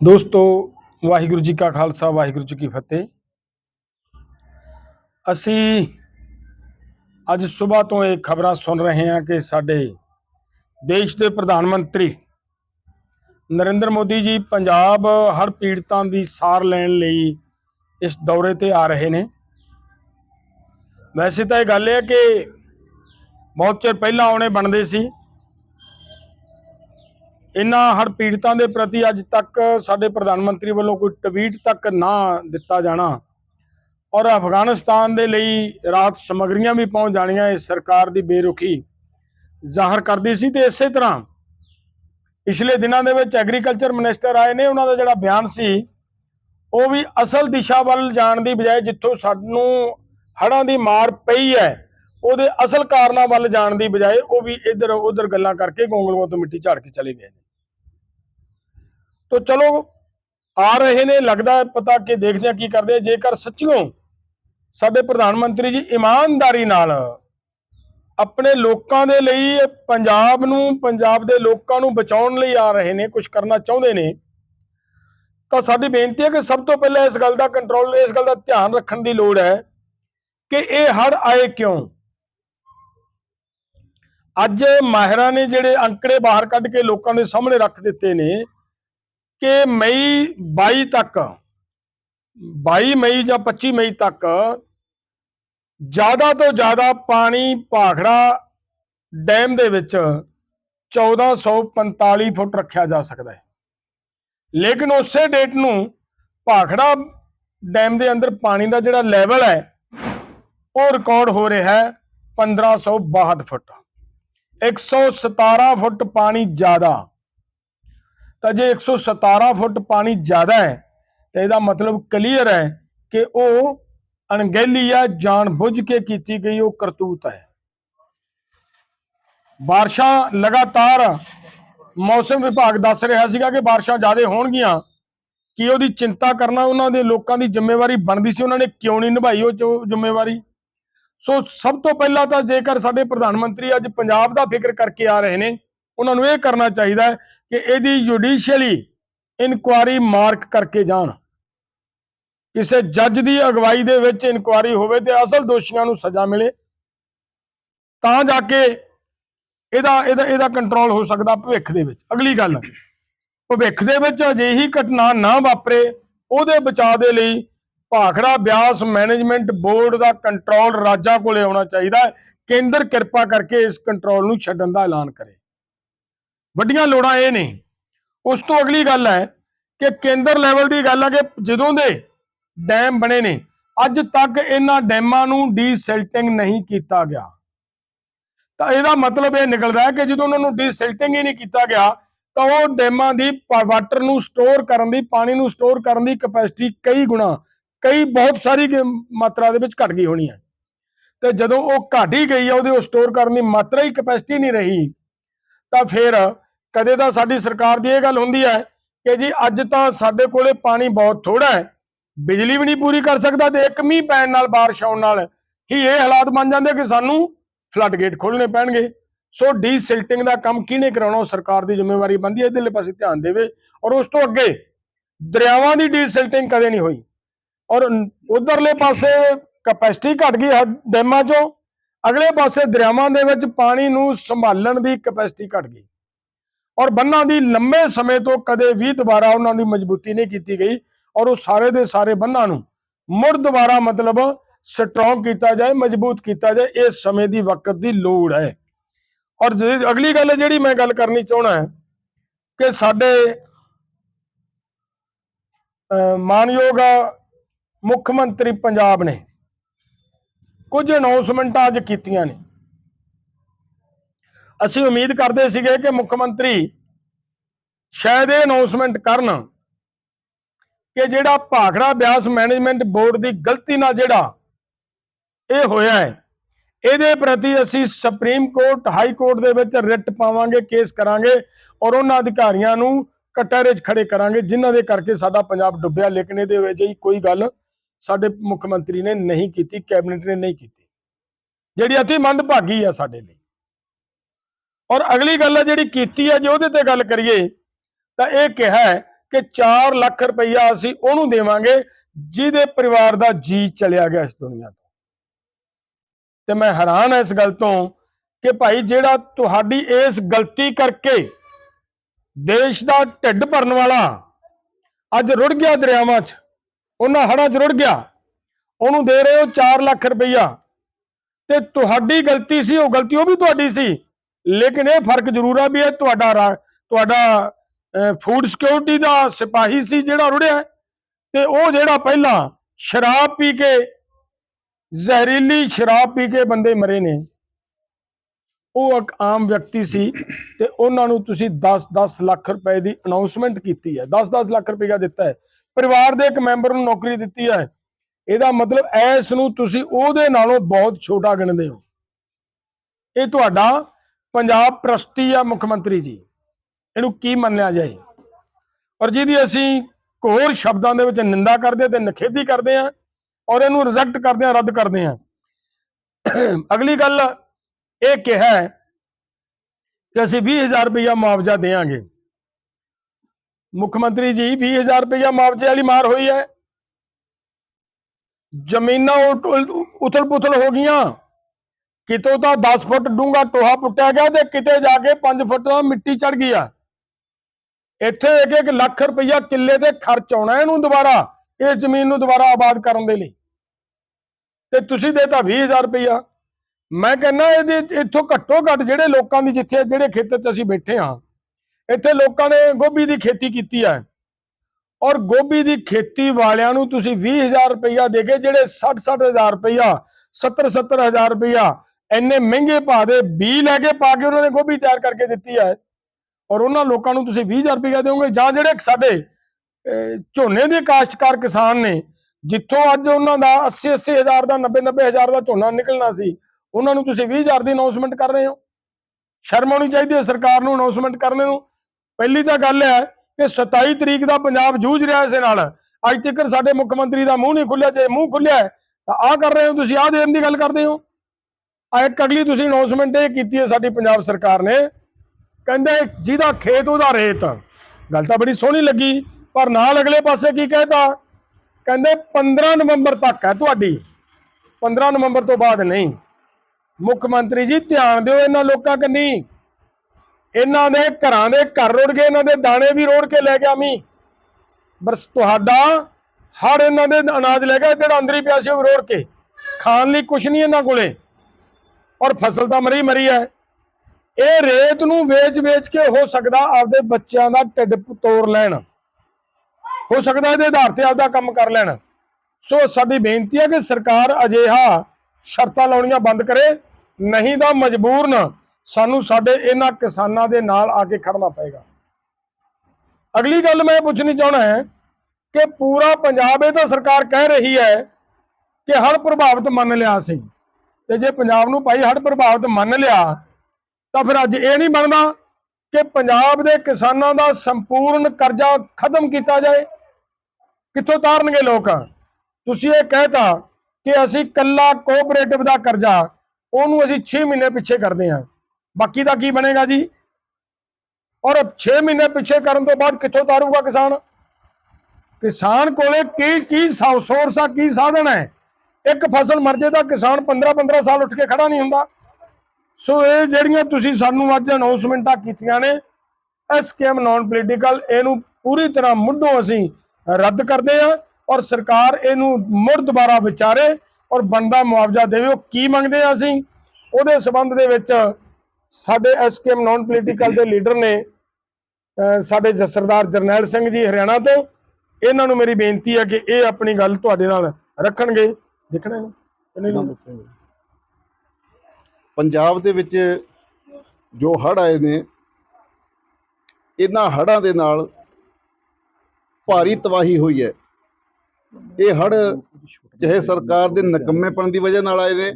ਦੋਸਤੋ, ਵਾਹਿਗੁਰੂ ਜੀ ਕਾ ਖਾਲਸਾ, ਵਾਹਿਗੁਰੂ ਜੀ ਕੀ ਫਤਿਹ। ਅਸੀਂ ਅੱਜ ਸਵੇਰ ਤੋਂ ਇਹ ਖਬਰਾਂ ਸੁਣ ਰਹੇ ਹਾਂ ਕਿ ਸਾਡੇ ਦੇਸ਼ ਦੇ ਪ੍ਰਧਾਨ ਮੰਤਰੀ ਨਰਿੰਦਰ ਮੋਦੀ ਜੀ ਪੰਜਾਬ ਹਰ ਪੀੜਤਾਂ ਦੀ ਸਾਰ ਲੈਣ ਲਈ ਇਸ ਦੌਰੇ ਤੇ ਆ ਰਹੇ ਨੇ। ਵੈਸੇ ਤਾਂ ਇਹ ਗੱਲ ਹੈ ਕਿ ਬਹੁਤ ਚਿਰ ਪਹਿਲਾਂ ਆਉਣੇ ਬਣਦੇ ਸੀ। ਇਹਨਾਂ ਹੜ੍ਹ ਪੀੜਤਾਂ ਦੇ ਪ੍ਰਤੀ ਅੱਜ ਤੱਕ ਸਾਡੇ ਪ੍ਰਧਾਨ ਮੰਤਰੀ ਵੱਲੋਂ ਕੋਈ ਟਵੀਟ ਤੱਕ ਨਾ ਦਿੱਤਾ ਜਾਣਾ। ਔਰ ਅਫਗਾਨਿਸਤਾਨ ਦੇ ਲਈ ਰਾਹਤ ਸਮੱਗਰੀਆਂ ਵੀ ਪਹੁੰਚ ਜਾਣੀਆਂ ਇਸ ਸਰਕਾਰ ਦੀ ਬੇਰੁਖੀ ਜ਼ਾਹਰ ਕਰਦੀ ਸੀ ਤੇ ਇਸੇ ਤਰ੍ਹਾਂ ਪਿਛਲੇ ਦਿਨਾਂ ਦੇ ਵਿੱਚ ਐਗਰੀਕਲਚਰ ਮਿਨਿਸਟਰ ਆਏ ਨੇ, ਉਹਨਾਂ ਦਾ ਜਿਹੜਾ ਬਿਆਨ ਸੀ, ਉਹ ਵੀ ਅਸਲ ਦਿਸ਼ਾ ਵੱਲ ਜਾਣ ਦੀ ਬਜਾਏ ਜਿੱਥੋਂ ਸਾਨੂੰ ਹੜ੍ਹਾਂ ਦੀ ਮਾਰ ਪਈ ਹੈ, ਉਹਦੇ ਅਸਲ ਕਾਰਨਾਂ ਵੱਲ ਜਾਣ ਦੀ ਬਜਾਏ ਉਹ ਵੀ ਇੱਧਰ ਉੱਧਰ ਗੱਲਾਂ ਕਰਕੇ ਗੋਂਗਲੂਆਂ ਤੋਂ ਮਿੱਟੀ ਝਾੜ ਕੇ ਚਲੇ ਗਏ ਨੇ। ਤੋ ਚਲੋ, ਆ ਰਹੇ ਨੇ, ਲੱਗਦਾ ਪਤਾ ਕਿ ਦੇਖਦੇ ਆ ਕੀ ਕਰਦੇ ਆ। ਜੇਕਰ ਸੱਚੀਓ ਸਾਡੇ ਪ੍ਰਧਾਨ ਮੰਤਰੀ ਜੀ ਇਮਾਨਦਾਰੀ ਨਾਲ ਆਪਣੇ ਲੋਕਾਂ ਦੇ ਲਈ, ਪੰਜਾਬ ਨੂੰ, ਪੰਜਾਬ ਦੇ ਲੋਕਾਂ ਨੂੰ ਬਚਾਉਣ ਲਈ ਆ ਰਹੇ ਨੇ ਕੁਝ ਕਰਨਾ ਚਾਹੁੰਦੇ ਨੇ, ਤਾਂ ਸਾਡੀ ਬੇਨਤੀ ਹੈ ਕਿ ਸਭ ਤੋਂ ਪਹਿਲਾਂ ਇਸ ਗੱਲ ਦਾ ਕੰਟਰੋਲ ਇਸ ਗੱਲ ਦਾ ਧਿਆਨ ਰੱਖਣ ਦੀ ਲੋੜ ਹੈ ਕਿ ਇਹ ਹੜ ਆਏ ਕਿਉਂ? ਅੱਜ ਮਾਹਿਰਾਂ ਨੇ ਜਿਹੜੇ ਅੰਕੜੇ ਬਾਹਰ ਕੱਢ ਕੇ ਲੋਕਾਂ ਦੇ ਸਾਹਮਣੇ ਰੱਖ ਦਿੱਤੇ ਨੇ ਕਿ ਮਈ 22 ਤੱਕ 22 ਮਈ ਜਾਂ 25 ਮਈ ਤੱਕ ਜ਼ਿਆਦਾ ਤੋਂ ਜ਼ਿਆਦਾ ਪਾਣੀ ਭਾਖੜਾ ਡੈਮ ਦੇ ਵਿੱਚ 1445 ਫੁੱਟ ਰੱਖਿਆ ਜਾ ਸਕਦਾ ਹੈ। ਲੇਕਿਨ ਉਸੇ ਡੇਟ ਨੂੰ ਭਾਖੜਾ ਡੈਮ ਦੇ ਅੰਦਰ ਪਾਣੀ ਦਾ ਜਿਹੜਾ ਲੈਵਲ ਹੈ, ਉਹ ਰਿਕਾਰਡ ਹੋ ਰਿਹਾ ਹੈ 1562 ਫੁੱਟ। 117 ਫੁੱਟ ਪਾਣੀ ਜ਼ਿਆਦਾ ਤਾਂ ਜੇ 117 ਫੁੱਟ ਪਾਣੀ ਜ਼ਿਆਦਾ ਹੈ, ਤਾਂ ਇਹਦਾ ਮਤਲਬ ਕਲੀਅਰ ਹੈ ਕਿ ਉਹ ਅਣਗਹਿਲੀ ਆ ਜਾਣ ਬੁੱਝ ਕੇ ਕੀਤੀ ਗਈ ਉਹ ਕਰਤੂਤ ਹੈ। ਬਾਰਿਸ਼ਾਂ ਲਗਾਤਾਰ ਮੌਸਮ ਵਿਭਾਗ ਦੱਸ ਰਿਹਾ ਸੀਗਾ ਕਿ ਬਾਰਿਸ਼ਾਂ ਜ਼ਿਆਦਾ ਹੋਣਗੀਆਂ। ਕਿ ਉਹਦੀ ਚਿੰਤਾ ਕਰਨਾ ਉਹਨਾਂ ਦੇ ਲੋਕਾਂ ਦੀ ਜ਼ਿੰਮੇਵਾਰੀ ਬਣਦੀ ਸੀ? ਉਹਨਾਂ ਨੇ ਕਿਉਂ ਨਹੀਂ ਨਿਭਾਈ ਉਹ ਜੋ ਜ਼ਿੰਮੇਵਾਰੀ? ਸੋ ਸਭ ਤੋਂ ਪਹਿਲਾਂ ਤਾਂ ਜੇਕਰ ਸਾਡੇ ਪ੍ਰਧਾਨ ਮੰਤਰੀ ਅੱਜ ਪੰਜਾਬ ਦਾ ਫਿਕਰ ਕਰਕੇ ਆ ਰਹੇ ਨੇ, ਉਹਨਾਂ ਨੂੰ ਇਹ ਕਰਨਾ ਚਾਹੀਦਾ ਹੈ ਕਿ ਇਹਦੀ ਜੁਡੀਸ਼ੀਅਲੀ ਇਨਕੁਆਰੀ ਮਾਰਕ ਕਰਕੇ ਜਾਣ। ਕਿਸੇ ਜੱਜ ਦੀ ਅਗਵਾਈ ਦੇ ਵਿੱਚ ਇਨਕੁਆਰੀ ਹੋਵੇ ਤੇ ਅਸਲ ਦੋਸ਼ੀਆਂ ਨੂੰ ਸਜ਼ਾ ਮਿਲੇ। ਤਾਂ ਜਾ ਕੇ ਇਹਦਾ ਇਹਦਾ ਇਹਦਾ ਕੰਟਰੋਲ ਹੋ ਸਕਦਾ ਭਵਿੱਖ ਦੇ ਵਿੱਚ। ਅਗਲੀ ਗੱਲ, ਭਵਿੱਖ ਦੇ ਵਿੱਚ ਅਜਿਹੀ ਘਟਨਾ ਨਾ ਵਾਪਰੇ, ਉਹਦੇ ਬਚਾਅ ਦੇ ਲਈ ਭਾਖੜਾ ਬਿਆਸ ਮੈਨੇਜਮੈਂਟ ਬੋਰਡ ਦਾ ਕੰਟਰੋਲ ਰਾਜਾਂ ਕੋਲੇ ਆਉਣਾ ਚਾਹੀਦਾ ਕੇਂਦਰ ਕਿਰਪਾ ਕਰਕੇ ਇਸ ਕੰਟਰੋਲ ਨੂੰ ਛੱਡਣ ਦਾ ਐਲਾਨ ਕਰੇ। ਵੱਡੀਆਂ ਲੋੜਾਂ ਇਹ ਨੇ। ਉਸ ਤੋਂ ਅਗਲੀ ਗੱਲ ਹੈ ਕਿ ਕੇਂਦਰ ਲੈਵਲ ਦੀ ਗੱਲ ਹੈ ਕਿ ਜਦੋਂ ਦੇ ਡੈਮ ਬਣੇ ਨੇ, ਅੱਜ ਤੱਕ ਇਹਨਾਂ ਡੈਮਾਂ ਨੂੰ ਡੀਸਿਲਟਿੰਗ ਨਹੀਂ ਕੀਤਾ ਗਿਆ। ਤਾਂ ਇਹਦਾ ਮਤਲਬ ਇਹ ਨਿਕਲਦਾ ਹੈ ਕਿ ਜਦੋਂ ਉਹਨਾਂ ਨੂੰ ਡੀਸਿਲਟਿੰਗ ਹੀ ਨਹੀਂ ਕੀਤਾ ਗਿਆ, ਤਾਂ ਉਹ ਡੈਮਾਂ ਦੀ ਵਾਟਰ ਨੂੰ ਸਟੋਰ ਕਰਨ ਦੀ, ਪਾਣੀ ਨੂੰ ਸਟੋਰ ਕਰਨ ਦੀ ਕਪੈਸਿਟੀ ਕਈ ਗੁਣਾ, ਕਈ ਬਹੁਤ ਸਾਰੀ ਮਾਤਰਾ ਦੇ ਵਿੱਚ ਘਟ ਗਈ ਹੋਣੀ ਹੈ। ਤੇ ਜਦੋਂ ਉਹ ਘਟ ਹੀ ਗਈ ਹੈ ਉਹਦੇ ਉਹ ਸਟੋਰ ਕਰਨ ਦੀ ਮਾਤਰਾ ਹੀ ਕਪੈਸਿਟੀ ਨਹੀਂ ਰਹੀ, ਤਾਂ ਫਿਰ ਕਦੇ ਤਾਂ ਸਾਡੀ ਸਰਕਾਰ ਦੀ ਇਹ ਗੱਲ ਹੁੰਦੀ ਹੈ ਕਿ ਜੀ ਅੱਜ ਤਾਂ ਸਾਡੇ ਕੋਲੇ ਪਾਣੀ ਬਹੁਤ ਥੋੜਾ ਹੈ, ਬਿਜਲੀ ਵੀ ਨਹੀਂ ਪੂਰੀ ਕਰ ਸਕਦਾ ਤੇ ਇੱਕ ਮੀਂਹ ਪੈਣ ਨਾਲ, ਬਾਰਿਸ਼ ਆਉਣ ਨਾਲ ਹੀ ਇਹ ਹਾਲਾਤ ਬਣ ਜਾਂਦੇ ਕਿ ਸਾਨੂੰ ਫਲੱਡ ਗੇਟ ਖੋਲਣੇ ਪੈਣਗੇ। ਸੋ ਡੀਸਿਲਟਿੰਗ ਦਾ ਕੰਮ ਕਿਹਨੇ ਕਰਾਉਣਾ? ਉਹ ਸਰਕਾਰ ਦੀ ਜ਼ਿੰਮੇਵਾਰੀ ਬਣਦੀ ਹੈ ਇਹਦੇ ਪਾਸੇ ਧਿਆਨ ਦੇਵੇ ਔਰ ਉਸ ਤੋਂ ਅੱਗੇ ਦਰਿਆਵਾਂ ਦੀ ਡੀਸਿਲਟਿੰਗ ਕਦੇ ਨਹੀਂ ਹੋਈ। ਔਰ ਉਧਰਲੇ ਪਾਸੇ ਕਪੈਸਿਟੀ ਘਟ ਗਈ ਡੈਮਾਂ 'ਚੋਂ, ਅਗਲੇ ਪਾਸੇ ਦਰਿਆਵਾਂ ਦੇ ਵਿੱਚ ਪਾਣੀ ਨੂੰ ਸੰਭਾਲਣ ਦੀ ਕਪੈਸਿਟੀ ਘਟ ਗਈ। ਔਰ ਬੰਨਾਂ ਦੀ ਲੰਮੇ ਸਮੇਂ ਤੋਂ ਕਦੇ ਵੀ ਦੁਬਾਰਾ ਉਹਨਾਂ ਦੀ ਮਜ਼ਬੂਤੀ ਨਹੀਂ ਕੀਤੀ ਗਈ ਔਰ ਉਹ ਸਾਰੇ ਦੇ ਸਾਰੇ ਬੰਨਾਂ ਨੂੰ ਮੁੜ ਦੁਬਾਰਾ ਮਤਲਬ ਸਟਰੋਂਗ ਕੀਤਾ ਜਾਏ, ਮਜ਼ਬੂਤ ਕੀਤਾ ਜਾਏ, ਇਸ ਸਮੇਂ ਦੀ ਵਕਤ ਦੀ ਲੋੜ ਹੈ। ਔਰ ਜਿਹੜੀ- ਅਗਲੀ ਗੱਲ ਜਿਹੜੀ ਮੈਂ ਗੱਲ ਕਰਨੀ ਚਾਹਣਾ ਹੈ ਕਿ ਸਾਡੇ ਮਾਨਯੋਗ ਮੁੱਖ ਮੰਤਰੀ ਪੰਜਾਬ ਨੇ ਕੁਝ ਅਨਾਉਂਸਮੈਂਟਾਂ ਅੱਜ ਕੀਤੀਆਂ ਨੇ। ਅਸੀਂ ਉਮੀਦ ਕਰਦੇ ਸੀਗੇ ਕਿ ਮੁੱਖ ਮੰਤਰੀ ਸ਼ਾਇਦ ਇਹ ਅਨਾਉਂਸਮੈਂਟ ਕਰਨ ਕਿ ਜਿਹੜਾ ਭਾਖੜਾ ਬਿਆਸ ਮੈਨੇਜਮੈਂਟ ਬੋਰਡ ਦੀ ਗਲਤੀ ਨਾਲ ਜਿਹੜਾ ਇਹ ਹੋਇਆ ਹੈ, ਇਹਦੇ ਪ੍ਰਤੀ ਅਸੀਂ ਸੁਪਰੀਮ ਕੋਰਟ ਹਾਈ ਕੋਰਟ ਦੇ ਵਿੱਚ ਰਿਟ ਪਾਵਾਂਗੇ ਕੇਸ ਕਰਾਂਗੇ ਔਰ ਉਹਨਾਂ ਅਧਿਕਾਰੀਆਂ ਨੂੰ ਕਟਹਿਰੇ 'ਚ ਖੜੇ ਕਰਾਂਗੇ, ਜਿਨ੍ਹਾਂ ਦੇ ਕਰਕੇ ਸਾਡਾ ਪੰਜਾਬ ਡੁੱਬਿਆ, ਲੇਕਿਨ ਇਹਦੇ ਵਿੱਚ ਹੀ ਕੋਈ ਗੱਲ ਸਾਡੇ ਮੁੱਖ ਮੰਤਰੀ ਨੇ ਨਹੀਂ ਕੀਤੀ, ਕੈਬਨਿਟ ਨੇ ਨਹੀਂ ਕੀਤੀ। ਜਿਹੜੀ ਅਤੀ ਮੰਦਭਾਗੀ ਆ ਸਾਡੇ ਲਈ। ਔਰ ਅਗਲੀ ਗੱਲ ਹੈ ਜਿਹੜੀ ਕੀਤੀ ਹੈ ਜੇ ਉਹਦੇ ਤੇ ਗੱਲ ਕਰੀਏ, ਤਾਂ ਇਹ ਕਿਹਾ ਕਿ 4 ਲੱਖ ਰੁਪਈਆ ਅਸੀਂ ਉਹਨੂੰ ਦੇਵਾਂਗੇ ਜਿਹਦੇ ਪਰਿਵਾਰ ਦਾ ਜੀ ਚਲਿਆ ਗਿਆ ਇਸ ਦੁਨੀਆ ਤੋਂ। ਤੇ ਮੈਂ ਹੈਰਾਨ ਹਾਂ ਇਸ ਗੱਲ ਤੋਂ ਕਿ ਭਾਈ ਜਿਹੜਾ ਤੁਹਾਡੀ ਇਸ ਗਲਤੀ ਕਰਕੇ ਦੇਸ਼ ਦਾ ਢਿੱਡ ਭਰਨ ਵਾਲਾ ਅੱਜ ਰੁੜ ਗਿਆ ਦਰਿਆਵਾਂ 'ਚ, ਉਹਨਾਂ ਹੜ੍ਹਾਂ 'ਚ ਰੁੜ ਗਿਆ, ਉਹਨੂੰ ਦੇ ਰਹੇ ਹੋ 4 ਲੱਖ ਰੁਪਈਆ। ਤੇ ਤੁਹਾਡੀ ਗਲਤੀ ਸੀ, ਉਹ ਗਲਤੀ ਉਹ ਵੀ ਤੁਹਾਡੀ ਸੀ। ਲੇਕਿਨ ਇਹ ਫ਼ਰਕ ਜ਼ਰੂਰ ਆ ਵੀ ਇਹ ਤੁਹਾਡਾ ਰਾ- ਤੁਹਾਡਾ ਫੂਡ ਸਿਕਿਉਰਿਟੀ ਦਾ ਸਿਪਾਹੀ ਸੀ ਜਿਹੜਾ ਰੁੜਿਆ ਤੇ ਉਹ ਜਿਹੜਾ ਪਹਿਲਾਂ ਸ਼ਰਾਬ ਪੀ ਕੇ, ਜ਼ਹਿਰੀਲੀ ਸ਼ਰਾਬ ਪੀ ਕੇ ਬੰਦੇ ਮਰੇ ਨੇ, ਉਹ ਇੱਕ ਆਮ ਵਿਅਕਤੀ ਸੀ ਤੇ ਉਹਨਾਂ ਨੂੰ ਤੁਸੀਂ 10-10 ਲੱਖ ਰੁਪਏ ਦੀ ਅਨਾਉਂਸਮੈਂਟ ਕੀਤੀ ਹੈ। 10-10 ਲੱਖ ਰੁਪਇਆ ਦਿੱਤਾ ਹੈ? ਪਰਿਵਾਰ ਦੇ ਇੱਕ ਮੈਂਬਰ ਨੂੰ ਨੌਕਰੀ ਦਿੱਤੀ ਹੈ। ਇਹਦਾ ਮਤਲਬ ਐਸ ਨੂੰ ਤੁਸੀਂ ਉਹਦੇ ਨਾਲੋਂ ਬਹੁਤ ਛੋਟਾ ਗਿਣਦੇ ਹੋ। ਇਹ ਤੁਹਾਡਾ ਪੰਜਾਬ ਟਰਸਟੀ ਆ ਮੁੱਖ ਮੰਤਰੀ ਜੀ। ਇਹਨੂੰ ਕੀ ਮੰਨਿਆ ਜਾਏ? ਔਰ ਜਿਹਦੀ ਅਸੀਂ ਕੋਰ ਸ਼ਬਦਾਂ ਦੇ ਵਿੱਚ ਨਿੰਦਾ ਕਰਦੇ ਹਾਂ ਤੇ ਨਖੇਦੀ ਕਰਦੇ ਆ ਔਰ ਇਹਨੂੰ ਰਿਜੈਕਟ ਕਰਦੇ ਆ, ਰੱਦ ਕਰਦੇ ਆ। ਅਗਲੀ ਗੱਲ ਇਹ ਕਿਹਾ ਹੈ ਕਿ ਅਸੀਂ 20000 ਰੁਪਇਆ ਮੁਆਵਜ਼ਾ ਦੇਵਾਂਗੇ। ਮੁੱਖ ਮੰਤਰੀ ਜੀ 20000 ਰੁਪਇਆ ਮੁਆਵਜ਼ੇ ਵਾਲੀ ਮਾਰ ਹੋਈ ਹੈ। ਜ਼ਮੀਨਾਂ ਉਥਲ ਪੁਥਲ ਹੋ ਗਈਆਂ। ਕਿਤੋਂ ਤਾਂ 10 ਫੁੱਟ ਡੂੰਘਾ ਟੋਹਾ ਪੁੱਟਿਆ ਗਿਆ ਤੇ ਕਿਤੇ ਜਾ ਕੇ 5 ਫੁੱਟ ਦਾ ਮਿੱਟੀ ਚੜ ਗਈ ਆ। ਇੱਥੇ ਇੱਕ ਇੱਕ ਲੱਖ ਰੁਪਈਆ ਕਿੱਲੇ ਤੇ ਖਰਚ ਆਉਣਾ ਇਹਨੂੰ ਦੁਬਾਰਾ, ਇਸ ਜ਼ਮੀਨ ਨੂੰ ਦੁਬਾਰਾ ਆਬਾਦ ਕਰਨ ਦੇ ਲਈ। ਤੇ ਤੁਸੀਂ ਦੇਤਾ 20000 ਰੁਪਈਆ। ਮੈਂ ਕਹਿੰਦਾ ਇਹਦੇ ਇੱਥੋਂ ਘੱਟੋ ਘੱਟ ਜਿਹੜੇ ਲੋਕਾਂ ਦੀ ਜਿੱਥੇ, ਜਿਹੜੇ ਖੇਤਰ 'ਚ ਅਸੀਂ ਬੈਠੇ ਹਾਂ, ਇੱਥੇ ਲੋਕਾਂ ਨੇ ਗੋਭੀ ਦੀ ਖੇਤੀ ਕੀਤੀ ਹੈ ਔਰ ਗੋਭੀ ਦੀ ਖੇਤੀ ਵਾਲਿਆਂ ਨੂੰ ਤੁਸੀਂ 20000 ਰੁਪਈਆ ਦੇ ਕੇ ਜਿਹੜੇ 60 60000 ਰੁਪਇਆ 70 70000 ਰੁਪਈਆ ਇੰਨੇ ਮਹਿੰਗੇ ਭਾਅ ਦੇ ਬੀ ਲੈ ਕੇ ਪਾ ਕੇ ਉਹਨਾਂ ਨੇ ਗੋਭੀ ਤਿਆਰ ਕਰਕੇ ਦਿੱਤੀ ਹੈ। ਔਰ ਉਹਨਾਂ ਲੋਕਾਂ ਨੂੰ ਤੁਸੀਂ 20000 ਰੁਪਇਆ ਦਿਓਗੇ ਜਾਂ ਜਿਹੜੇ ਸਾਡੇ ਝੋਨੇ ਦੇ ਕਾਸ਼ਤਕਾਰ ਕਿਸਾਨ ਨੇ, ਜਿੱਥੋਂ ਅੱਜ ਉਹਨਾਂ ਦਾ 80 80000 ਦਾ 90 90000 ਦਾ ਝੋਨਾ ਨਿਕਲਣਾ ਸੀ, ਉਹਨਾਂ ਨੂੰ ਤੁਸੀਂ 20000 ਦੀ ਅਨਾਉਂਸਮੈਂਟ ਕਰ ਰਹੇ ਹੋ। ਸ਼ਰਮ ਆਉਣੀ ਚਾਹੀਦੀ ਹੈ ਸਰਕਾਰ ਨੂੰ ਅਨਾਉਂਸਮੈਂਟ ਕਰਨ ਨੂੰ। ਪਹਿਲੀ ਤਾਂ ਗੱਲ ਹੈ ਕਿ 27 ਤਰੀਕ ਦਾ ਪੰਜਾਬ ਜੂਝ ਰਿਹਾ ਇਸ ਨਾਲ। ਅੱਜ ਤੱਕ ਸਾਡੇ ਮੁੱਖ ਮੰਤਰੀ ਦਾ ਮੂੰਹ ਨਹੀਂ ਖੁੱਲਿਆ, ਜੇ ਮੂੰਹ ਖੁੱਲਿਆ ਤਾਂ ਆ ਕਰ ਰਹੇ ਹੋ ਤੁਸੀਂ, ਆਹ ਦੇਣ ਦੀ ਗੱਲ ਕਰਦੇ ਹੋ। ਆ ਇੱਕ ਅਗਲੀ ਤੁਸੀਂ ਅਨਾਉਂਸਮੈਂਟ ਇਹ ਕੀਤੀ ਹੈ ਸਾਡੀ ਪੰਜਾਬ ਸਰਕਾਰ ਨੇ। ਕਹਿੰਦੇ ਜਿਹਦਾ ਖੇਤ ਉਹਦਾ ਰੇਤ। ਗੱਲ ਤਾਂ ਬੜੀ ਸੋਹਣੀ ਲੱਗੀ, ਪਰ ਨਾਲ ਅਗਲੇ ਪਾਸੇ ਕੀ ਕਹਿਤਾ? ਕਹਿੰਦੇ 15 ਨਵੰਬਰ ਤੱਕ ਹੈ ਤੁਹਾਡੀ। 15 ਨਵੰਬਰ ਤੋਂ ਬਾਅਦ ਨਹੀਂ। ਮੁੱਖ ਮੰਤਰੀ ਜੀ, ਧਿਆਨ ਦਿਓ ਇਹਨਾਂ ਲੋਕਾਂ ਕੰਨੀ। ਇਹਨਾਂ ਦੇ ਘਰਾਂ ਦੇ ਘਰ ਰੁੜ ਗਏ, ਇਹਨਾਂ ਦੇ ਦਾਣੇ ਵੀ ਰੋੜ ਕੇ ਲੈ ਗਿਆ ਮੀ ਬਸ ਤੁਹਾਡਾ ਹਰ ਇਹਨਾਂ ਦੇ ਅਨਾਜ ਲੈ ਗਿਆ ਜਿਹੜਾ ਅੰਦਰ ਹੀ ਪਿਆ ਸੀ ਉਹ ਵੀ ਰੋੜ ਕੇ। ਖਾਣ ਲਈ ਕੁਝ ਨਹੀਂ ਇਹਨਾਂ ਕੋਲੇ। ਔਰ ਫਸਲ ਤਾਂ ਮਰੀ ਮਰੀ ਹੈ। ਇਹ ਰੇਤ ਨੂੰ ਵੇਚ-ਵੇਚ ਕੇ ਹੋ ਸਕਦਾ ਆਪਦੇ ਬੱਚਿਆਂ ਦਾ ਢਿੱਡ ਤੋੜ ਲੈਣ। ਹੋ ਸਕਦਾ ਇਹਦੇ ਆਧਾਰ ਤੇ ਆਪਦਾ ਕੰਮ ਕਰ ਲੈਣ। ਸੋ ਸਾਡੀ ਬੇਨਤੀ ਹੈ ਕਿ ਸਰਕਾਰ ਅਜਿਹਾ ਸ਼ਰਤਾਂ ਲਾਉਣੀਆਂ ਬੰਦ ਕਰੇ। ਨਹੀਂ ਤਾਂ ਮਜਬੂਰਨ ਸਾਨੂੰ ਸਾਡੇ ਇਹਨਾਂ ਕਿਸਾਨਾਂ ਦੇ ਨਾਲ ਆ ਕੇ ਖੜਨਾ ਪਏਗਾ। ਅਗਲੀ ਗੱਲ ਮੈਂ ਪੁੱਛਣੀ ਚਾਹਣਾ ਹੈ ਕਿ ਪੂਰਾ ਪੰਜਾਬ ਇਹ ਤਾਂ ਸਰਕਾਰ ਕਹਿ ਰਹੀ ਹੈ ਕਿ ਹਰ ਪ੍ਰਭਾਵਿਤ ਮੰਨ ਲਿਆ ਸੀ। ਤੇ ਜੇ ਪੰਜਾਬ ਨੂੰ ਭਾਈ ਹੜ੍ਹ ਪ੍ਰਭਾਵਿਤ ਮੰਨ ਲਿਆ, ਤਾਂ ਫਿਰ ਅੱਜ ਇਹ ਨਹੀਂ ਬਣਦਾ ਕਿ ਪੰਜਾਬ ਦੇ ਕਿਸਾਨਾਂ ਦਾ ਸੰਪੂਰਨ ਕਰਜ਼ਾ ਖਤਮ ਕੀਤਾ ਜਾਏ। ਕਿੱਥੋਂ ਤਾਰਨਗੇ ਲੋਕ? ਤੁਸੀਂ ਇਹ ਕਹਿਤਾ ਕਿ ਅਸੀਂ ਕੱਲਾ ਕੋਆਪਰੇਟਿਵ ਦਾ ਕਰਜ਼ਾ, ਉਹਨੂੰ ਅਸੀਂ 6 ਮਹੀਨੇ ਪਿੱਛੇ ਕਰਦੇ ਹਾਂ। ਬਾਕੀ ਦਾ ਕੀ ਬਣੇਗਾ ਜੀ? ਔਰ 6 ਮਹੀਨੇ ਪਿੱਛੇ ਕਰਨ ਤੋਂ ਬਾਅਦ ਕਿੱਥੋਂ ਤਾਰੂਗਾ ਕਿਸਾਨ? ਕਿਸਾਨ ਕੋਲੇ ਕੀ ਕੀ ਸੋਰਸ ਆ ਕੀ ਸਾਧਨ ਹੈ? ਇੱਕ ਫਸਲ ਮਰ ਜੇ ਤਾਂ ਕਿਸਾਨ 15 15 ਸਾਲ ਉੱਠ ਕੇ ਖੜਾ ਨਹੀਂ ਹੁੰਦਾ। ਸੋ ਇਹ ਜਿਹੜੀਆਂ ਤੁਸੀਂ ਸਾਨੂੰ ਅੱਜ ਅਨਾਉਂਸਮੈਂਟਾਂ ਕੀਤੀਆਂ ਨੇ ਇਹ ਸਕੀਮ ਨਾਨ ਪੋਲੀਟੀਕਲ ਇਹਨੂੰ ਪੂਰੀ ਤਰ੍ਹਾਂ ਮੁੱਢੋਂ ਅਸੀਂ ਰੱਦ ਕਰਦੇ ਹਾਂ ਔਰ ਸਰਕਾਰ ਇਹਨੂੰ ਮੁੜ ਦੁਬਾਰਾ ਵਿਚਾਰੇ ਔਰ ਬੰਦਾ ਮੁਆਵਜ਼ਾ ਦੇਵੇ। ਉਹ ਕੀ ਮੰਗਦੇ ਆ ਅਸੀਂ? ਉਹਦੇ ਸਬੰਧ ਦੇ ਵਿੱਚ ਸਾਡੇ ਐਸਕੇਐਮ ਨਾਨ ਪੋਲੀਟੀਕਲ ਦੇ ਲੀਡਰ ਨੇ ਸਾਡੇ ਜ- ਸਰਦਾਰ ਜਰਨੈਲ ਸਿੰਘ ਜੀ ਹਰਿਆਣਾ ਤੋਂ। ਇਹਨਾਂ ਨੂੰ ਮੇਰੀ ਬੇਨਤੀ ਹੈ ਕਿ ਇਹ ਆਪਣੀ ਗੱਲ ਤੁਹਾਡੇ ਨਾਲ ਰੱਖਣਗੇ। ਦੇਖਣਾ ਇਹਨੂੰ? ਇਹਨੇ ਨੂੰ ਪੰਜਾਬ ਦੇ ਵਿੱਚ ਜੋ ਹੜ੍ਹ ਆਏ ਨੇ ਇਹਨਾਂ ਹੜ੍ਹਾਂ ਦੇ ਨਾਲ ਭਾਰੀ ਤਬਾਹੀ ਹੋਈ ਹੈ। ਇਹ ਹੜ੍ਹ ਚਾਹੇ ਸਰਕਾਰ ਦੇ ਨਕੰਮੇਪਣ ਦੀ ਵਜ੍ਹਾ ਨਾਲ ਆਏ ਨੇ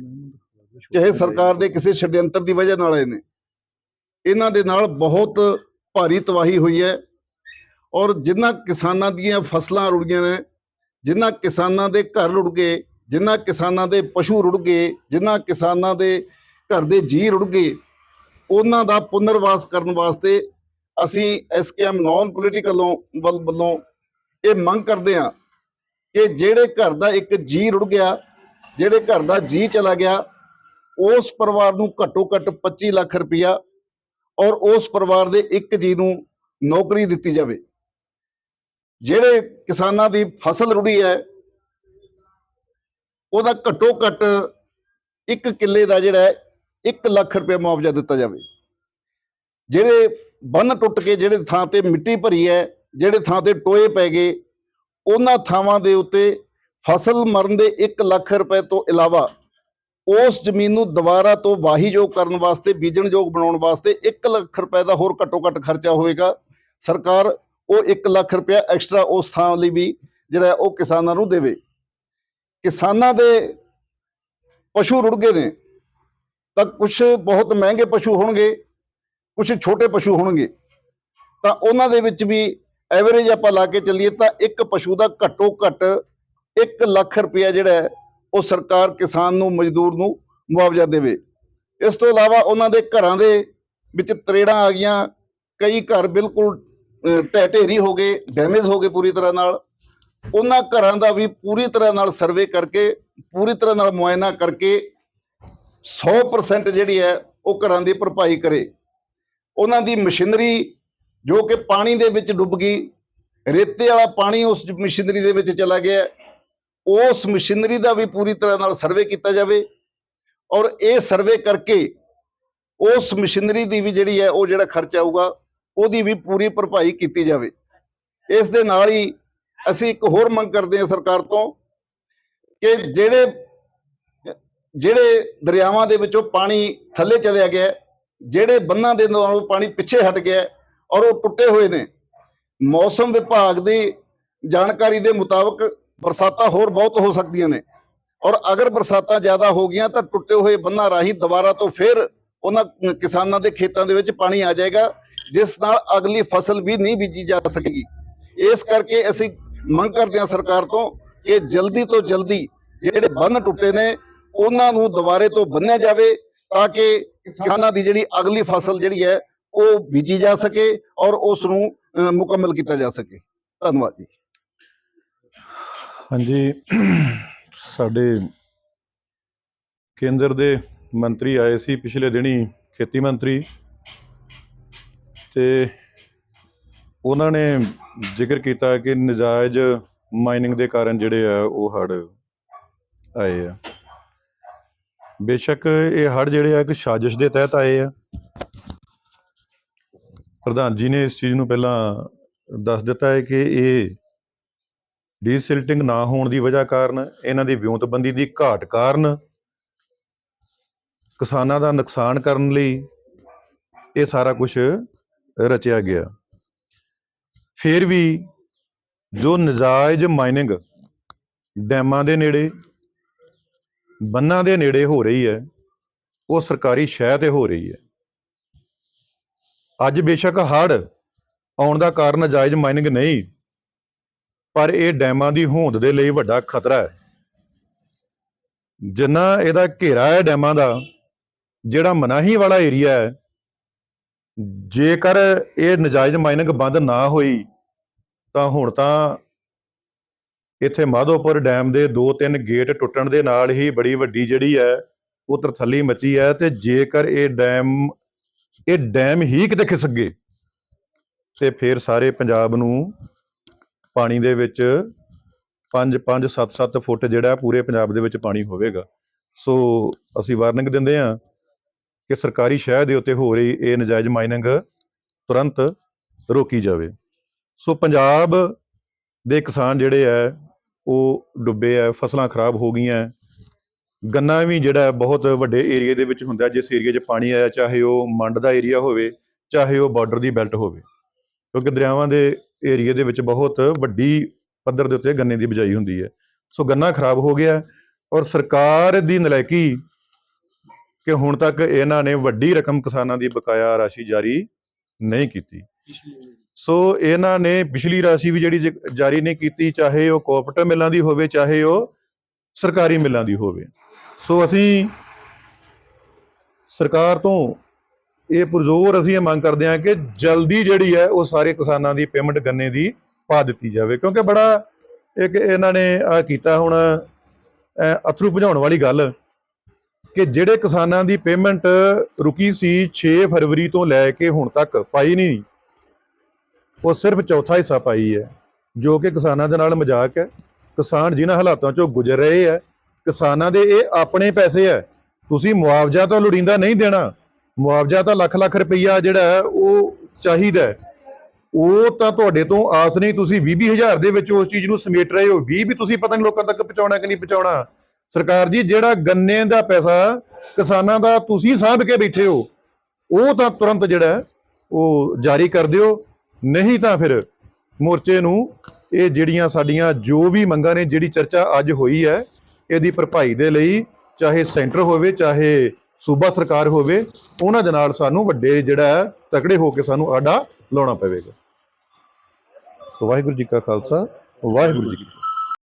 ਚਾਹੇ ਸਰਕਾਰ ਦੇ ਕਿਸੇ ਛਡਯੰਤਰ ਦੀ ਵਜ੍ਹਾ ਨਾਲ ਆਏ ਨੇ। ਇਹਨਾਂ ਦੇ ਨਾਲ ਬਹੁਤ ਭਾਰੀ ਤਬਾਹੀ ਹੋਈ ਹੈ ਔਰ ਜਿਨ੍ਹਾਂ ਕਿਸਾਨਾਂ ਦੀਆਂ ਫਸਲਾਂ ਰੁੜ ਗਈਆਂ ਨੇ ਜਿਨ੍ਹਾਂ ਕਿਸਾਨਾਂ ਦੇ ਘਰ ਰੁੜ ਗਏ ਜਿਨ੍ਹਾਂ ਕਿਸਾਨਾਂ ਦੇ ਪਸ਼ੂ ਰੁੜ ਗਏ ਜਿਨ੍ਹਾਂ ਕਿਸਾਨਾਂ ਦੇ ਘਰ ਦੇ ਜੀ ਰੁੜ ਗਏ, ਉਹਨਾਂ ਦਾ ਪੁਨਰਵਾਸ ਕਰਨ ਵਾਸਤੇ ਅਸੀਂ ਐਸਕੇਐਮ ਨਾਨ ਪੋਲੀਟੀਕਲੋਂ ਵੱਲੋਂ ਇਹ ਮੰਗ ਕਰਦੇ ਹਾਂ ਕਿ ਜਿਹੜੇ ਘਰ ਦਾ ਇੱਕ ਜੀ ਰੁੜ ਗਿਆ, ਜਿਹੜੇ ਘਰ ਦਾ ਜੀ ਚਲਾ ਗਿਆ, ਉਸ ਪਰਿਵਾਰ ਨੂੰ ਘੱਟੋ ਘੱਟ 25 ਲੱਖ ਰੁਪਇਆ ਔਰ ਉਸ ਪਰਿਵਾਰ ਦੇ ਇੱਕ ਜੀ ਨੂੰ ਨੌਕਰੀ ਦਿੱਤੀ ਜਾਵੇ। ਜਿਹੜੇ ਕਿਸਾਨਾਂ ਦੀ ਫਸਲ ਰੁੜੀ ਹੈ ਉਹਦਾ ਘੱਟੋ ਘੱਟ ਇੱਕ ਕਿੱਲੇ ਦਾ ਜਿਹੜਾ ਹੈ 1 ਲੱਖ ਰੁਪਏ ਮੁਆਵਜ਼ਾ ਦਿੱਤਾ ਜਾਵੇ। ਜਿਹੜੇ ਬੰਨ ਟੁੱਟ ਕੇ ਜਿਹੜੇ ਥਾਂ ਤੇ ਮਿੱਟੀ ਭਰੀ ਹੈ, ਜਿਹੜੇ ਥਾਂ ਤੇ ਟੋਏ ਪੈ ਗਏ, ਉਹਨਾਂ ਥਾਵਾਂ ਦੇ ਉੱਤੇ ਫਸਲ ਮਰਨ ਦੇ 1 ਲੱਖ ਰੁਪਏ ਤੋਂ ਇਲਾਵਾ ਉਸ ਜ਼ਮੀਨ ਨੂੰ ਦੁਬਾਰਾ ਤੋਂ ਵਾਹੀਯੋਗ ਕਰਨ ਵਾਸਤੇ, ਬੀਜਣਯੋਗ ਬਣਾਉਣ ਵਾਸਤੇ 1 ਲੱਖ ਰੁਪਏ ਦਾ ਹੋਰ ਘੱਟੋ ਘੱਟ ਖਰਚਾ ਹੋਏਗਾ ਸਰਕਾਰ ਉਹ 1 ਲੱਖ ਰੁਪਏ ਐਕਸਟਰਾ ਉਸ ਥਾਂ ਲਈ ਵੀ ਜਿਹੜਾ ਉਹ ਕਿਸਾਨਾਂ ਨੂੰ ਦੇਵੇ। ਕਿਸਾਨਾਂ ਦੇ ਪਸ਼ੂ ਰੁੜ ਗਏ ਨੇ, ਤਾਂ ਕੁਝ ਬਹੁਤ ਮਹਿੰਗੇ ਪਸ਼ੂ ਹੋਣਗੇ ਕੁਝ ਛੋਟੇ ਪਸ਼ੂ ਹੋਣਗੇ, ਤਾਂ ਉਹਨਾਂ ਦੇ ਵਿੱਚ ਵੀ ਐਵਰੇਜ ਆਪਾਂ ਲਾ ਕੇ ਚੱਲੀਏ ਤਾਂ ਇੱਕ ਪਸ਼ੂ ਦਾ ਘੱਟੋ ਘੱਟ 1 ਲੱਖ ਰੁਪਇਆ ਜਿਹੜਾ ਹੈ, ਉਹ ਸਰਕਾਰ ਕਿਸਾਨ ਨੂੰ, ਮਜ਼ਦੂਰ ਨੂੰ ਮੁਆਵਜ਼ਾ ਦੇਵੇ। ਇਸ ਤੋਂ ਇਲਾਵਾ ਉਹਨਾਂ ਦੇ ਘਰਾਂ ਦੇ ਵਿੱਚ ਤਰੇੜਾਂ ਆ ਗਈਆਂ, ਕਈ ਘਰ ਬਿਲਕੁਲ ਢਹਿ ਢੇਰੀ ਹੋ ਗਏ ਡੈਮੇਜ ਹੋ ਗਏ ਪੂਰੀ ਤਰ੍ਹਾਂ ਨਾਲ। ਉਹਨਾਂ ਘਰਾਂ ਦਾ ਵੀ ਪੂਰੀ ਤਰ੍ਹਾਂ ਨਾਲ ਸਰਵੇ ਕਰਕੇ, ਪੂਰੀ ਤਰ੍ਹਾਂ ਨਾਲ ਮੁਆਇਨਾ ਕਰਕੇ 100% ਜਿਹੜੀ ਹੈ ਉਹ ਘਰਾਂ ਦੀ ਭਰਪਾਈ ਕਰੇ। ਉਹਨਾਂ ਦੀ ਮਸ਼ੀਨਰੀ ਜੋ ਕਿ ਪਾਣੀ ਦੇ ਵਿੱਚ ਡੁੱਬ ਗਈ, ਰੇਤੇ ਵਾਲਾ ਪਾਣੀ ਉਸ ਮਸ਼ੀਨਰੀ ਦੇ ਵਿੱਚ ਚਲਾ ਗਿਆ, ਉਸ ਮਸ਼ੀਨਰੀ ਦਾ ਵੀ ਪੂਰੀ ਤਰ੍ਹਾਂ ਨਾਲ ਸਰਵੇ ਕੀਤਾ ਜਾਵੇ ਔਰ ਇਹ ਸਰਵੇ ਕਰਕੇ ਉਸ ਮਸ਼ੀਨਰੀ ਦੀ ਵੀ ਜਿਹੜੀ ਹੈ ਉਹ ਜਿਹੜਾ ਖਰਚਾ ਆਊਗਾ, ਉਹਦੀ ਵੀ ਪੂਰੀ ਭਰਪਾਈ ਕੀਤੀ ਜਾਵੇ। ਇਸ ਦੇ ਨਾਲ ਹੀ ਅਸੀਂ ਇੱਕ ਹੋਰ ਮੰਗ ਕਰਦੇ ਹਾਂ ਸਰਕਾਰ ਤੋਂ ਕਿ ਜਿਹੜੇ ਜਿਹੜੇ ਦਰਿਆਵਾਂ ਦੇ ਵਿੱਚੋਂ ਪਾਣੀ ਥੱਲੇ ਚਲਿਆ ਗਿਆ ਜਿਹੜੇ ਬੰਨਾਂ ਦੇ ਨਾਲੋਂ ਪਾਣੀ ਪਿੱਛੇ ਹਟ ਗਿਆ ਔਰ ਉਹ ਟੁੱਟੇ ਹੋਏ ਨੇ, ਮੌਸਮ ਵਿਭਾਗ ਦੀ ਜਾਣਕਾਰੀ ਦੇ ਮੁਤਾਬਕ ਬਰਸਾਤਾਂ ਹੋਰ ਬਹੁਤ ਹੋ ਸਕਦੀਆਂ ਨੇ ਔਰ ਅਗਰ ਬਰਸਾਤਾਂ ਜ਼ਿਆਦਾ ਹੋ ਗਈਆਂ ਤਾਂ ਟੁੱਟੇ ਹੋਏ ਬੰਨਾਂ ਰਾਹੀਂ ਦੁਬਾਰਾ ਤੋਂ ਫਿਰ ਉਹਨਾਂ ਕਿਸਾਨਾਂ ਦੇ ਖੇਤਾਂ ਦੇ ਵਿੱਚ ਪਾਣੀ ਆ ਜਾਏਗਾ, ਜਿਸ ਨਾਲ ਅਗਲੀ ਫਸਲ ਵੀ ਨਹੀਂ ਬੀਜੀ ਜਾ ਸਕੇਗੀ। ਇਸ ਕਰਕੇ ਅਸੀਂ ਮੰਗ ਕਰਦੇ ਹਾਂ ਸਰਕਾਰ ਤੋਂ ਕਿ ਜਲਦੀ ਤੋਂ ਜਲਦੀ ਜਿਹੜੇ ਬੰਨ ਟੁੱਟੇ ਨੇ, ਉਹਨਾਂ ਨੂੰ ਦੁਬਾਰੇ ਤੋਂ ਬੰਨਿਆ ਜਾਵੇ ਤਾਂ ਕਿ ਕਿਸਾਨਾਂ ਦੀ ਜਿਹੜੀ ਅਗਲੀ ਫਸਲ ਜਿਹੜੀ ਹੈ, ਉਹ ਬੀਜੀ ਜਾ ਸਕੇ ਔਰ ਉਸ ਨੂੰ ਮੁਕੰਮਲ ਕੀਤਾ ਜਾ ਸਕੇ। ਧੰਨਵਾਦ ਜੀ। ਹਾਂਜੀ। ਸਾਡੇ ਕੇਂਦਰ ਦੇ ਮੰਤਰੀ ਆਏ ਸੀ ਪਿਛਲੇ ਦਿਨੀ ਖੇਤੀ ਮੰਤਰੀ ਤੇ ਉਹਨਾਂ ਨੇ ਜ਼ਿਕਰ ਕੀਤਾ ਕਿ ਨਜਾਇਜ਼ ਮਾਈਨਿੰਗ ਦੇ ਕਾਰਨ ਜਿਹੜੇ ਆ, ਉਹ ਹੜ ਆਏ ਆ। ਬੇਸ਼ੱਕ ਇਹ ਹੜ ਜਿਹੜੇ ਆ, ਇੱਕ ਸਾਜ਼ਿਸ਼ ਦੇ ਤਹਿਤ ਆਏ ਆ। ਪ੍ਰਧਾਨ ਜੀ ਨੇ ਇਸ ਚੀਜ਼ ਨੂੰ ਪਹਿਲਾਂ ਦੱਸ ਦਿੱਤਾ ਹੈ ਕਿ ਇਹ ਡੀਸਿਲਟਿੰਗ ਨਾ ਹੋਣ ਦੀ ਵਜ੍ਹਾ ਕਾਰਨ, ਇਹਨਾਂ ਦੀ ਵਿਉਂਤਬੰਦੀ ਦੀ ਘਾਟ ਕਾਰਨ, ਕਿਸਾਨਾਂ ਦਾ ਨੁਕਸਾਨ ਕਰਨ ਲਈ ਇਹ ਸਾਰਾ ਕੁਝ ਰਚਿਆ ਗਿਆ। ਫਿਰ ਵੀ ਜੋ ਨਜਾਇਜ਼ ਮਾਈਨਿੰਗ ਡੈਮਾਂ ਦੇ ਨੇੜੇ, ਬੰਨਾਂ ਦੇ ਨੇੜੇ ਹੋ ਰਹੀ ਹੈ, ਉਹ ਸਰਕਾਰੀ ਸ਼ਹਿ ਤੇ ਹੋ ਰਹੀ ਹੈ। ਅੱਜ ਬੇਸ਼ੱਕ ਹੜ੍ਹ ਆਉਣ ਦਾ ਕਾਰਨ ਨਜਾਇਜ਼ ਮਾਈਨਿੰਗ ਨਹੀਂ, ਪਰ ਇਹ ਡੈਮਾਂ ਦੀ ਹੋਂਦ ਦੇ ਲਈ ਵੱਡਾ ਖਤਰਾ ਹੈ। ਜਿੰਨਾ ਇਹਦਾ ਘੇਰਾ ਹੈ ਡੈਮਾਂ ਦਾ, ਜਿਹੜਾ ਮਨਾਹੀ ਵਾਲਾ ਏਰੀਆ ਹੈ ਜੇਕਰ ਇਹ ਨਜਾਇਜ਼ ਮਾਈਨਿੰਗ ਬੰਦ ਨਾ ਹੋਈ, ਤਾਂ ਹੁਣ ਤਾਂ ਇੱਥੇ ਮਾਧੋਪੁਰ ਡੈਮ ਦੇ ਦੋ ਤਿੰਨ ਗੇਟ ਟੁੱਟਣ ਦੇ ਨਾਲ ਹੀ ਬੜੀ ਵੱਡੀ ਜਿਹੜੀ ਹੈ ਉਹ ਤਰਥੱਲੀ ਮੱਚੀ ਹੈ ਤੇ ਜੇਕਰ ਇਹ ਡੈਮ ਇਹ ਡੈਮ ਹੀ ਕਿਤੇ ਖਿਸਕ ਗਏ, ਤੇ ਫਿਰ ਸਾਰੇ ਪੰਜਾਬ ਨੂੰ ਪਾਣੀ ਦੇ ਵਿੱਚ 5 5 7 7 ਫੁੱਟ ਜਿਹੜਾ ਪੂਰੇ ਪੰਜਾਬ ਦੇ ਵਿੱਚ ਪਾਣੀ ਹੋਵੇਗਾ। ਸੋ ਅਸੀਂ ਵਾਰਨਿੰਗ ਦਿੰਦੇ ਹਾਂ ਕਿ ਸਰਕਾਰੀ ਸ਼ਹਿਰ ਦੇ ਉੱਤੇ ਹੋ ਰਹੀ ਇਹ ਨਜਾਇਜ਼ ਮਾਈਨਿੰਗ ਤੁਰੰਤ ਰੋਕੀ ਜਾਵੇ। ਸੋ ਪੰਜਾਬ ਦੇ ਕਿਸਾਨ ਜਿਹੜੇ ਆ ਉਹ ਡੁੱਬੇ ਆ ਫਸਲਾਂ ਖਰਾਬ ਹੋ ਗਈਆਂ ਗੰਨਾ ਵੀ ਜਿਹੜਾ ਬਹੁਤ ਵੱਡੇ ਏਰੀਆ ਦੇ ਵਿੱਚ ਹੁੰਦਾ ਜਿਸ ਏਰੀਆ 'ਚ ਪਾਣੀ ਆਇਆ, ਚਾਹੇ ਉਹ ਮੰਡ ਦਾ ਏਰੀਆ ਹੋਵੇ, ਚਾਹੇ ਉਹ ਬਾਰਡਰ ਦੀ ਬੈਲਟ ਹੋਵੇ। ਕਿਉਂਕਿ ਦਰਿਆਵਾਂ ਦੇ ਏਰੀਆ ਦੇ ਵਿੱਚ ਬਹੁਤ ਵੱਡੀ ਪੱਧਰ ਦੇ ਉੱਤੇ ਗੰਨੇ ਦੀ ਬਿਜਾਈ ਹੁੰਦੀ ਹੈ ਸੋ ਗੰਨਾ ਖਰਾਬ ਹੋ ਗਿਆ ਔਰ ਸਰਕਾਰ ਦੀ ਨਲਾਇਕੀ ਕਿ ਹੁਣ ਤੱਕ ਇਹਨਾਂ ਨੇ ਵੱਡੀ ਰਕਮ ਕਿਸਾਨਾਂ ਦੀ ਬਕਾਇਆ ਰਾਸ਼ੀ ਜਾਰੀ ਨਹੀਂ ਕੀਤੀ। ਸੋ ਇਹਨਾਂ ਨੇ ਪਿਛਲੀ ਰਾਸ਼ੀ ਵੀ ਜਿਹੜੀ ਜਾਰੀ ਨਹੀਂ ਕੀਤੀ, ਚਾਹੇ ਉਹ ਕੋਆਪਰੇਟਿਵ ਮਿੱਲਾਂ ਦੀ ਹੋਵੇ, ਚਾਹੇ ਉਹ ਸਰਕਾਰੀ ਮਿੱਲਾਂ ਦੀ ਹੋਵੇ। ਸੋ ਅਸੀਂ ਸਰਕਾਰ ਤੋਂ ਇਹ ਪੁਰਜ਼ੋਰ ਅਸੀਂ ਇਹ ਮੰਗ ਕਰਦੇ ਹਾਂ ਕਿ ਜਲਦੀ ਜਿਹੜੀ ਹੈ ਉਹ ਸਾਰੇ ਕਿਸਾਨਾਂ ਦੀ ਪੇਮੈਂਟ ਗੰਨੇ ਦੀ ਪਾ ਦਿੱਤੀ ਜਾਵੇ, ਕਿਉਂਕਿ ਬੜਾ ਇੱਕ ਇਹਨਾਂ ਨੇ ਆ ਕੀਤਾ ਹੁਣ ਅਥਰੂ ਭਜਾਉਣ ਵਾਲੀ ਗੱਲ ਕਿ ਜਿਹੜੇ ਕਿਸਾਨਾਂ ਦੀ ਪੇਮੈਂਟ ਰੁਕੀ ਸੀ 6 ਫਰਵਰੀ ਤੋਂ ਲੈ ਕੇ ਹੁਣ ਤੱਕ, ਪਾਈ ਨਹੀਂ। ਉਹ ਸਿਰਫ ਚੌਥਾ ਹਿੱਸਾ ਪਾਈ ਹੈ, ਜੋ ਕਿ ਕਿਸਾਨਾਂ ਦੇ ਨਾਲ ਮਜ਼ਾਕ ਹੈ। ਕਿਸਾਨ ਜਿਨ੍ਹਾਂ ਹਾਲਾਤਾਂ ਚੋਂ ਗੁਜ਼ਰ ਰਹੇ ਹੈ, ਕਿਸਾਨਾਂ ਦੇ ਇਹ ਆਪਣੇ ਪੈਸੇ ਹੈ। ਤੁਸੀਂ ਮੁਆਵਜ਼ਾ ਤਾਂ ਲੋੜੀਂਦਾ ਨਹੀਂ ਦੇਣਾ। ਮੁਆਵਜ਼ਾ ਤਾਂ ਲੱਖ ਲੱਖ ਰੁਪਈਆ ਜਿਹੜਾ ਉਹ ਚਾਹੀਦਾ ਉਹ ਤਾਂ ਤੁਹਾਡੇ ਤੋਂ ਆਸ ਨਹੀਂ, ਤੁਸੀਂ 20 ਹਜ਼ਾਰ ਦੇ ਵਿੱਚ ਉਸ ਚੀਜ਼ ਨੂੰ ਸਮੇਟ ਰਹੇ ਹੋ। 20 ਵੀ ਤੁਸੀਂ ਪਤਾ ਨਹੀਂ ਲੋਕਾਂ ਤੱਕ ਪਹੁੰਚਾਉਣਾ ਕਿ ਨਹੀਂ ਪਹੁੰਚਾਉਣਾ? ਸਰਕਾਰ ਜੀ, ਜਿਹੜਾ ਗੰਨੇ ਦਾ ਪੈਸਾ ਕਿਸਾਨਾਂ ਦਾ ਤੁਸੀਂ ਸਾਂਭ ਕੇ ਬੈਠੇ ਹੋ, ਉਹ ਤਾਂ ਤੁਰੰਤ ਜਿਹੜਾ ਉਹ ਜਾਰੀ ਕਰ ਦਿਓ। ਨਹੀਂ ਤਾਂ ਫਿਰ ਮੋਰਚੇ ਨੂੰ ਇਹ ਜਿਹੜੀਆਂ ਸਾਡੀਆਂ ਜੋ ਵੀ ਮੰਗਾਂ ਨੇ, ਜਿਹੜੀ ਚਰਚਾ ਅੱਜ ਹੋਈ ਹੈ, ਇਹਦੀ ਭਰਪਾਈ ਦੇ ਲਈ ਚਾਹੇ ਸੈਂਟਰ ਹੋਵੇ, ਚਾਹੇ ਸੂਬਾ ਸਰਕਾਰ ਹੋਵੇ, ਉਹਨਾਂ ਦੇ ਨਾਲ ਸਾਨੂੰ ਵੱਡੇ ਜਿਹੜਾ ਤਕੜੇ ਹੋ ਕੇ ਸਾਨੂੰ ਆਡਾ ਲਾਉਣਾ ਪਵੇਗਾ। ਸੋ ਵਾਹਿਗੁਰੂ ਜੀ ਕਾ ਖਾਲਸਾ, ਵਾਹਿਗੁਰੂ ਜੀ